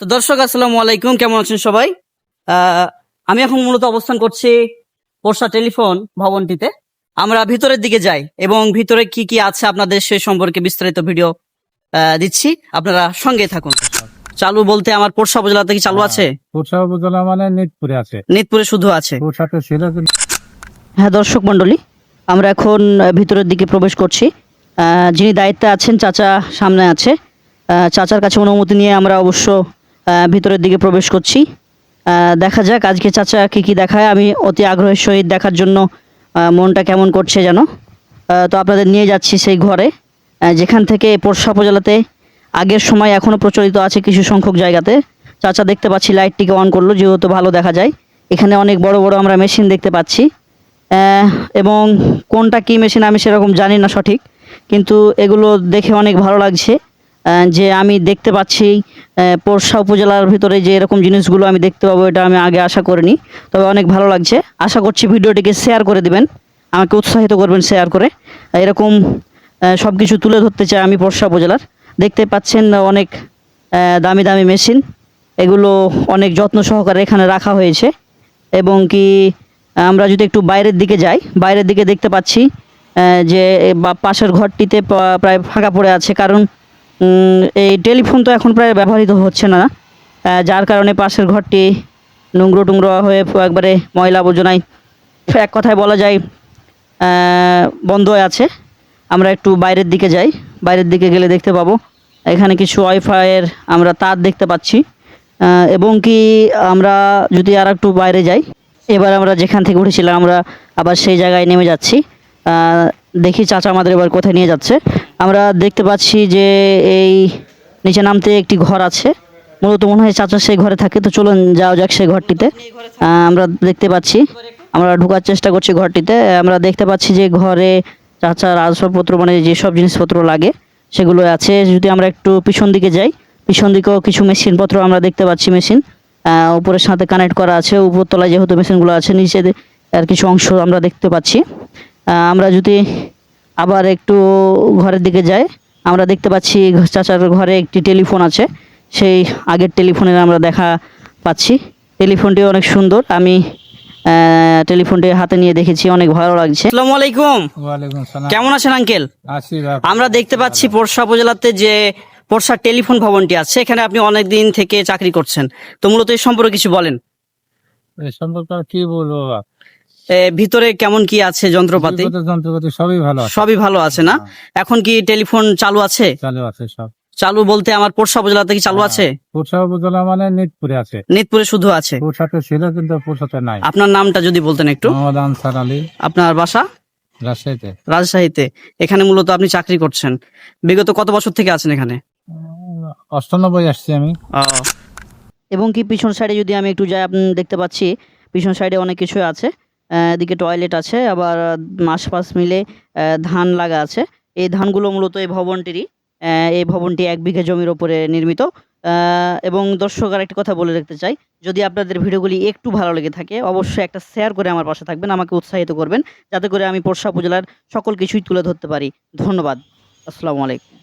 তো দর্শক আসসালামু আলাইকুম। কেমন আছেন সবাই? আমি এখন মূলত অবস্থান করছি পোর্সা টেলিফোন ভবনটিতে। আমরা ভিতরের দিকে যাই এবং ভিতরে কি কি আছে আপনাদের সে সম্পর্কে বিস্তারিত ভিডিও দিচ্ছি। আপনারা সঙ্গে থাকুন। চালু বলতে আমার পোর্সা উপজেলাতে কি চালু আছে? পোষা উপজেলা মানে নিতপুরে আছে। নিতপুরে শুধু আছে? হ্যাঁ দর্শক মন্ডলী আমরা এখন ভিতরের দিকে প্রবেশ করছি। যিনি দায়িত্বে আছেন চাচা সামনে আছে। চাচার কাছে অনুমতি নিয়ে আমরা অবশ্য ভিতরের দিকে প্রবেশ করছি। দেখা যাক আজকে চাচা কি কি দেখায়। আমি অতি আগ্রহের সহিত দেখার জন্য মনটা কেমন করছে যেন। তো আপনাদের নিয়ে যাচ্ছি সেই ঘরে। যেখান থেকে পোরশা উপজেলাতে আগের সময় এখনও প্রচলিত আছে কিছু সংখ্যক জায়গাতে। চাচা দেখতে পাচ্ছি লাইটটিকে অন করল, যেহেতু ভালো দেখা যায়। এখানে অনেক বড় বড় আমরা মেশিন দেখতে পাচ্ছি। এবং কোনটা কি মেশিন আমি সেরকম জানি না সঠিক। কিন্তু এগুলো দেখে অনেক ভালো লাগছে। যে আমি দেখতে পাচ্ছি পোরশা উপজেলার ভিতরে যে এরকম জিনিসগুলো আমি দেখতে পাবো, এটা আমি আগে আশা করিনি। তবে অনেক ভালো লাগছে। আশা করছি ভিডিওটিকে শেয়ার করে দিবেন। আমাকে উৎসাহিত করবেন শেয়ার করে। এরকম সব কিছু তুলে ধরতে চাই আমি পোরশা উপজেলার। দেখতে পাচ্ছেন অনেক দামি দামি মেশিন। এগুলো অনেক যত্ন সহকারে এখানে রাখা হয়েছে। এবং কি, আমরা যদি একটু বাইরের দিকে যাই, বাইরের দিকে দেখতে পাচ্ছি যে পাশের ঘরটিতে প্রায় ফাঁকা পড়ে আছে। কারণ এই টেলিফোন তো এখন প্রায় ব্যবহৃত হচ্ছে না। যার কারণে পাশের ঘরটি নোংরো টুংরো হয়ে একবারে ময়লা আবর্জনায় এক কথায় বলা যায় বন্ধ হয়ে আছে। আমরা একটু বাইরের দিকে যাই। বাইরের দিকে গেলে দেখতে পাবো, এখানে কিছু ওয়াইফাইয়ের আমরা তার দেখতে পাচ্ছি। এবং কি আমরা যদি আর একটু বাইরে যাই, এবার আমরা যেখান থেকে উঠেছিলাম আমরা আবার সেই জায়গায় নেমে যাচ্ছি। দেখি চাচা আমাদের এবার কোথায় নিয়ে যাচ্ছে। আমরা দেখতে পাচ্ছি যে এই নিচে নামতে একটি ঘর আছে। মূলত মনে হয় চাচা সেই ঘরে থাকে, তো চলুন যাওয়া যাক সেই ঘরটিতে। আমরা দেখতে পাচ্ছি, আমরা ঢোকার চেষ্টা করছি ঘরটিতে। আমরা দেখতে পাচ্ছি যে ঘরে চাচার আসবাবপত্র মানে যেসব জিনিসপত্র লাগে, সেগুলো আছে। যদি আমরা একটু পিছন দিকে যাই, পিছন দিকেও কিছু মেশিনপত্র আমরা দেখতে পাচ্ছি মেশিন। উপরের সাথে কানেক্ট করা আছে, উপরতলায় যেহেতু মেশিনগুলো আছে নিচে আর কিছু অংশ আমরা দেখতে পাচ্ছি। আমরা যদি আবার একটু ঘরের দিকে যাই। আমরা দেখতে পাচ্ছি চাচার ঘরে একটি টেলিফোন আছে। সেই আগের টেলিফোনের আমরা দেখা পাচ্ছি। টেলিফোনটি অনেক সুন্দর। আমি টেলিফোনটি হাতে নিয়ে দেখেছি। অনেক ভালো লাগছে। আসসালামু আলাইকুম। কেমন আছেন আঙ্কেল? আমরা দেখতে পাচ্ছি পোরশা উপজেলাতে যে পোরশা টেলিফোন ভবনটি আছে এখানে আপনি অনেক দিন থেকে চাকরি করছেন। তো মূলত এই সম্পর্কে কিছু বলেন। এই সম্পর্কে কি বলব ভিতরে কেমন কি আছে যন্ত্রপাতি? যন্ত্রপাতি সবই ভালো আছে। সবই ভালো আছে না? এখন কি টেলিফোন চালু আছে? চালু আছে সব। চালু বলতে আমার পোরশা উপজেলাতে কি চালু আছে? পোষা উপজেলা মানে নিতপুরে আছে। নিতপুরে শুধু আছে? পোষাতে ছিল কিন্তু পোষাতে নাই। আপনার নামটা যদি বলতেন একটু। মোহাম্মদ আনসার আলী। আপনার বাসা? রাজশাহীতে। রাজশাহীতে। এখানে মূলত আপনি চাকরি করছেন। বিগত কত বছর থেকে আছেন এখানে? অষ্টানব্বই আসছি আমি। এবং কি পিছন সাইডে যদি আমি একটু যাই আপনি দেখতে পাচ্ছি পিছন সাইডে অনেক কিছু আছে। এদিকে টয়লেট আছে আবার আহ, আশপাশ মিলে ধান লাগা আছে। এই ধানগুলো মূলত এই ভবনটিরই এই ভবনটি এক বিঘা জমির ওপরে নির্মিত। এবং দর্শক আর একটি কথা বলে রাখতে চাই যদি আপনাদের ভিডিওগুলি একটু ভালো লেগে থাকে অবশ্যই একটা শেয়ার করে আমার পাশে থাকবেন আমাকে উৎসাহিত করবেন যাতে করে আমি পোরশা উপজেলার সকল কিছুই তুলে ধরতে পারি। ধন্যবাদ। আসসালামু আলাইকুম।